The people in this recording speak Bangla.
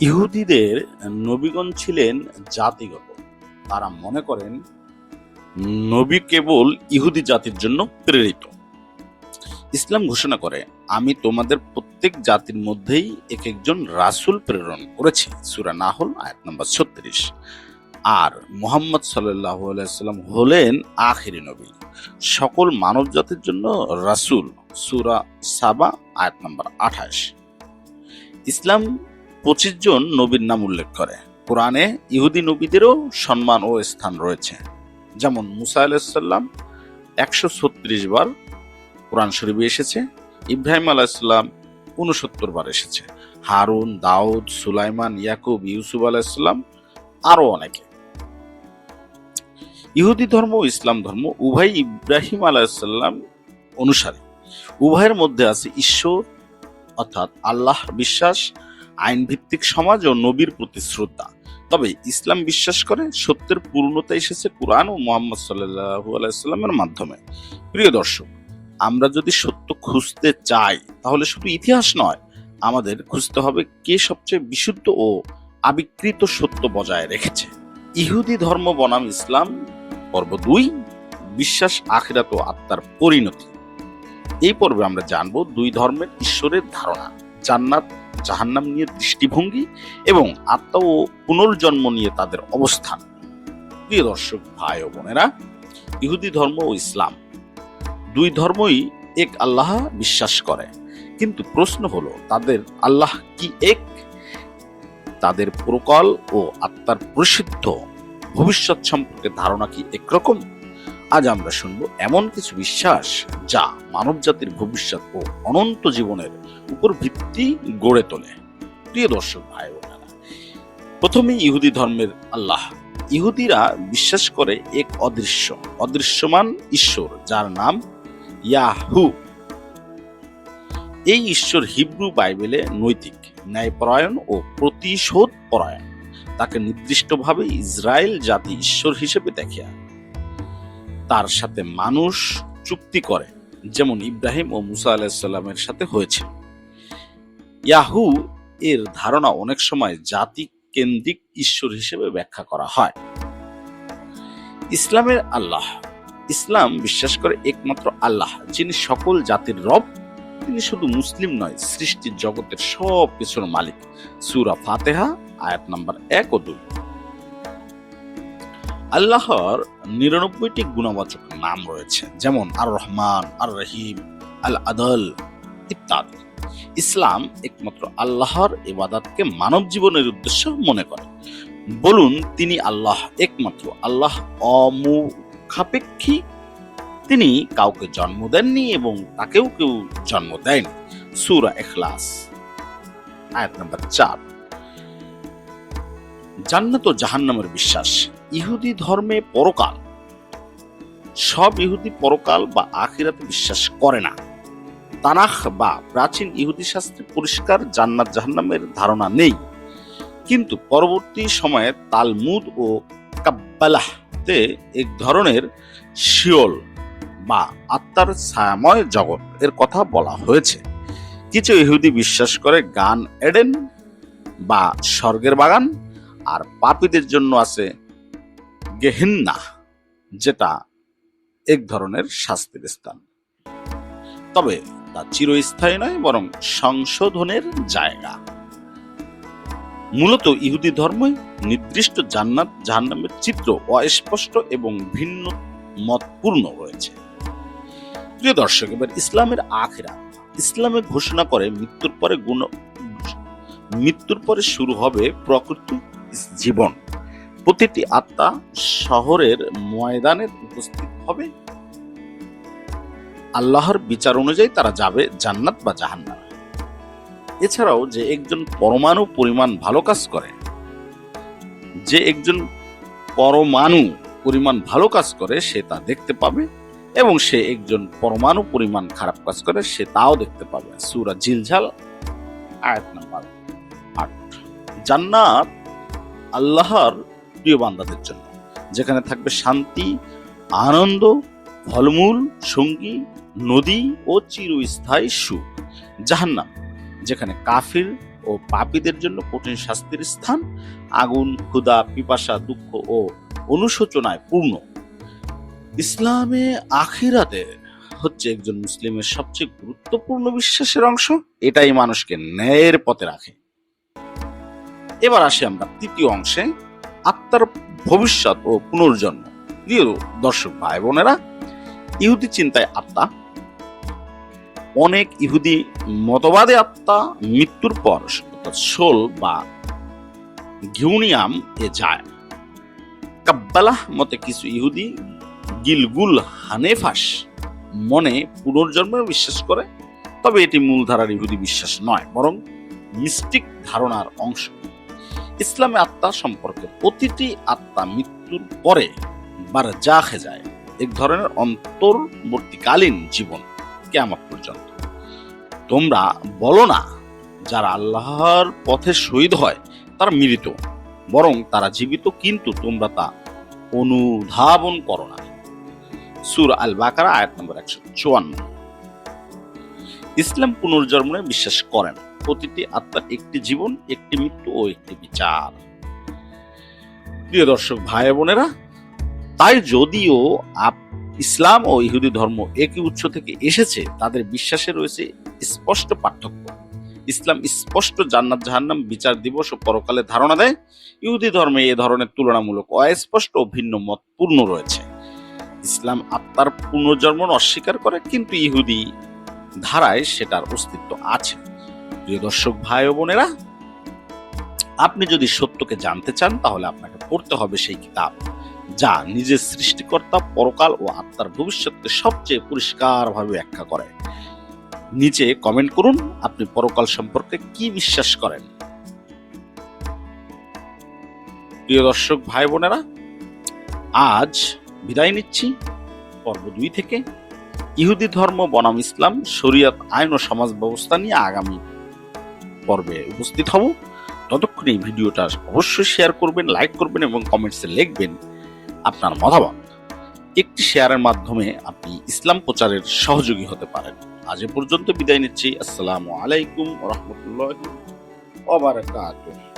ইহুদিদের নবীগণ ছিলেন জাতিগত। তারা মনে করেন নবী কেবল ইহুদি জাতির জন্য প্রেরিত। ইসলাম ঘোষণা করে, আমি তোমাদের প্রত্যেক জাতির মধ্যেই এক একজন রাসূল প্রেরণ করেছি। সূরা নাহল, আয়াত নম্বর ছত্রিশ। আর মোহাম্মদ আলাইসাল্লাম হলেন আখিরি নবী। সকল মানব জাতির জন্য রাসূল। সুরা সাবা, আয়াত নম্বর আঠাশ। ইসলাম পঁচিশ জন নবীর নাম উল্লেখ করে। কোরআনে ইহুদি নবীদেরও সম্মান ও স্থান রয়েছে। যেমন মুসা আলাহিসাল্লাম একশো ছত্রিশ বার কোরআন শরীফে এসেছে, ইব্রাহিম আলাহিসাল্লাম উনসত্তর বার এসেছে। হারুন, দাউদ, সুলাইমান, ইয়াকুব, ইউসুফ আলাহিসাল্লাম আরও অনেকে। ইহুদি ধর্ম ও ইসলাম ধর্ম উভয় ইব্রাহিম আলাহিসাল্লাম অনুসারে। উভয়ের মধ্যে আছে ঈশ্বর, অর্থাৎ আল্লাহ বিশ্বাস আইন ভিত্তিক সমাজ ও নবীর প্রতি শ্রদ্ধা। তবে ইসলাম বিশ্বাস করে সত্যের পূর্ণতা এসেছে কোরআন ও মোহাম্মদ আলাইস্লামের মাধ্যমে। প্রিয় দর্শক, আমরা যদি সত্য খুঁজতে চাই, তাহলে শুধু ইতিহাস নয়, আমাদের খুঁজতে হবে কে সবচেয়ে বিশুদ্ধ ও আবিকৃত সত্য বজায় রেখেছে। ইহুদি ধর্ম বনাম ইসলাম, পর্ব দুই, বিশ্বাস, আখিরাত ও আত্মার পরিণতি। এই পর্বে আমরা জানব দুই ধর্মের ঈশ্বরের ধারণা, জান্নাত জাহান্নাম নিয়ে দৃষ্টিভঙ্গি এবং আত্মা ও পুনর্জন্ম নিয়ে তাদের অবস্থান। প্রিয় দর্শক, ভাই ও বোনেরা, ইহুদি ধর্ম ও ইসলাম, দুই ধর্মই এক আল্লাহ বিশ্বাস করে। কিন্তু প্রশ্ন হলো, তাদের আল্লাহ কি এক? তাদের প্রকল ও আত্মার প্রসিদ্ধ ভবিষ্যৎ সম্পর্কে ধারণা কি একরকম? আজ আমরা শুনব এমন কিছু বিশ্বাস যা মানব জাতির ভবিষ্যৎ ও অনন্ত জীবনের উপর ভিত্তি গড়ে তোলে। প্রিয় দর্শক, ভাই বোনেরা প্রথমে ইহুদি ধর্মের আল্লাহ। ইহুদিরা বিশ্বাস করে এক অদৃশ্য, অদৃশ্যমান ঈশ্বর, যার নাম ইয়াহু। এই ঈশ্বর হিব্রু বাইবেলে নৈতিক, ন্যায়পরায়ণ ও প্রতিশোধ পরায়ণ তাকে নির্দিষ্টভাবে ইসরায়েল জাতি ঈশ্বর হিসেবে দেখে তার সাথে মানুষ চুক্তি করে, যেমন ইব্রাহিম ও মুসা আলাহিসাল্লামের সাথে হয়েছে। ইয়াহু এর ধারণা অনেক সময় জাতি কেন্দ্রিক ঈশ্বর হিসেবে ব্যাখ্যা করা হয়। ইসলামের আল্লাহ, ইসলাম বিশ্বাস করে একমাত্র আল্লাহ, যিনি সকল জাতির রব, তিনি শুধু মুসলিম নয়, সৃষ্টির জগতের সব কিছুর মালিক। সুরা ফাতেহা, আয়াত নাম্বার এক ও দুই। আল্লাহর নিরানব্বইটি গুণবাচক নাম রয়েছে। যেমন আর রহমান আর রহিম আল আদল ইত্যাদি। ইসলাম একমাত্র আল্লাহর ইবাদতকে মানব জীবনের উদ্দেশ্য মনে করে। বলুন, তিনি আল্লাহ একমাত্র আল্লাহ অমুখাপেক্ষী? তিনি কাউকে জন্ম দেননি এবং তাকেও কেউ জন্ম দেয়নি। সুরা এখলাস আয়াত নম্বর চার। জান্নাত ও জাহান্নামের বিশ্বাস। ইহুদি ধর্মে পরকাল। সব ইহুদি পরকাল বা আখিরাতে বিশ্বাস করে না। তানাখ বা প্রাচীন ইহুদি শাস্ত্রে পরিষ্কার জান্নাত জাহান্নামের ধারণা নেই। কিন্তু পরবর্তী সময়ে তালমুদ ও কাব্বালাহতে এক ধরনের শিওল বা আত্মার ছায়াময় জগৎ এর কথা বলা হয়েছে। কিছু ইহুদি বিশ্বাস করে গান এডেন বা স্বর্গের বাগান আর পাপীদের জন্য আছে গেহিন্না, যেটা এক ধরনের শাস্তির স্থান। তবে তা চিরস্থায়ী নয়, বরং সংশোধনের জায়গা। মূলত ইহুদি ধর্মই নির্দিষ্ট জান্নাত, জাহান্নামের চিত্র অস্পষ্ট এবং ভিন্ন মতপূর্ণ রয়েছে। প্রিয় দর্শক, এবার ইসলামের আখেরা ইসলামে ঘোষণা করে মৃত্যুর পরে গুণ মৃত্যুর পরে শুরু হবে প্রকৃত জীবন। প্রতিটি আত্মা শহরের ময়দানে উপস্থিত হবে। আল্লাহর বিচার অনুযায়ী তারা যাবে জান্নাত বা জাহান্নামে। এছাড়াও যে একজন পরমাণু পরিমাণ ভালো কাজ করে, যে একজন পরমাণু পরিমাণ ভালো কাজ করে, সে তা দেখতে পাবে এবং সে একজন পরমাণু পরিমাণ খারাপ কাজ করে, সে তাও দেখতে পাবে। সুরা জিলঝাল আয়াত নাম্বার আট। জান্নাত আল্লাহর প্রিয় বান্দাদের জন্য, যেখানে থাকবে শান্তি, আনন্দ, ফলমূল, সঙ্গী, নদী ও চিরস্থায়ী সুখ। জাহান্নাম, যেখানে কাফির ও পাপীদের জন্য কঠিন শাস্তির স্থান, আগুন, ক্ষুধা, পিপাসা, দুঃখ ও অনুশোচনায় পূর্ণ। ইসলামে আখিরাতে হচ্ছে একজন মুসলিমের সবচেয়ে গুরুত্বপূর্ণ বিশ্বাসের অংশ। এটাই মানুষকে ন্যায়ের পথে রাখে। এবার আসি আমরা তৃতীয় অংশে, আত্মার ভবিষ্যৎ ও পুনর্জন্ম। প্রিয় দর্শক ভাই বোনেরা, ইহুদি চিন্তায় আত্মা, অনেক ইহুদি মতবাদে আত্মা, মৃত্যুর পর সোল বা ঘিউনিয়াম এ যায়। কাব্বালাহ মতে কিছু ইহুদি গিলগুল হানেফাস মনে পুনর্জন্মে বিশ্বাস করে, তবে এটি মূলধারার ইহুদি বিশ্বাস নয়, বরং মিস্টিক ধারণার অংশ। ইসলামে আত্মা সম্পর্কে প্রতিটি আত্মা মৃত্যুর পরে বার খে যায়। এক ধরনের অন্তর্বর্তীকালীন জীবন কেমন পর্যন্ত। তোমরা বলো না, যারা আল্লাহর পথে শহীদ হয়, তারা মৃত বরং তারা জীবিত, কিন্তু তোমরা তা অনুধাবন করো না। সুর আল বাকারা আয়াত নম্বর একশো চুয়ান্ন। ইসলাম পুনর্জন্মে বিশ্বাস করেন। প্রতিটি আত্মার একটি জীবন, একটি মৃত্যু ও একটি বিচার। প্রিয় দর্শক, ভাই বোনেরা, তাই যদিও আপ- ইসলাম ও ইহুদি ধর্ম একই উৎস থেকে এসেছে, তাদের বিশ্বাসে রয়েছে স্পষ্ট পার্থক্য। ইসলাম স্পষ্ট জান্নাত, জাহান্নাম বিচার দিবস ও পরকালে ধারণা দেয়। ইহুদি ধর্মে এ ধরনের তুলনামূলক অস্পষ্ট ও ভিন্ন মত পূর্ণ রয়েছে। ইসলাম আত্মার পুনর্জন্ম অস্বীকার করে, কিন্তু ইহুদি ধারায় সেটার অস্তিত্ব আছে। প্রিয় দর্শক ভাই ও বোনেরা, আপনি যদি সত্যকে জানতে চান, তাহলে আপনাকে পড়তে হবে সেই কিতাব, যা নিজের সৃষ্টিকর্তা, পরকাল ও আত্মার ভবিষ্যৎকে সবচেয়ে পরিষ্কারভাবে ব্যাখ্যা করে। নিচে কমেন্ট করুন, আপনি পরকাল সম্পর্কে কি বিশ্বাস করেন। প্রিয় দর্শক ভাই বোনেরা, আজ বিদায় নিচ্ছি। পর্ব দুই থেকে ইহুদি ধর্ম, বনাম ইসলাম, শরিয়ত, আইন ও সমাজ ব্যবস্থা নিয়ে আগামী পর্বে উপস্থিত হব। ততক্ষণ এই ভিডিওটা অবশ্যই শেয়ার করবেন, লাইক করবেন এবং কমেন্টসে লিখবেন আপনার মতামত। একটি শেয়ারের মাধ্যমে আপনি ইসলাম প্রচারের সহযোগী হতে পারেন। আজ এ পর্যন্ত বিদায় নিচ্ছি। আসসালামু আলাইকুম রহমতুল্লাহ ওবারাকাতুহ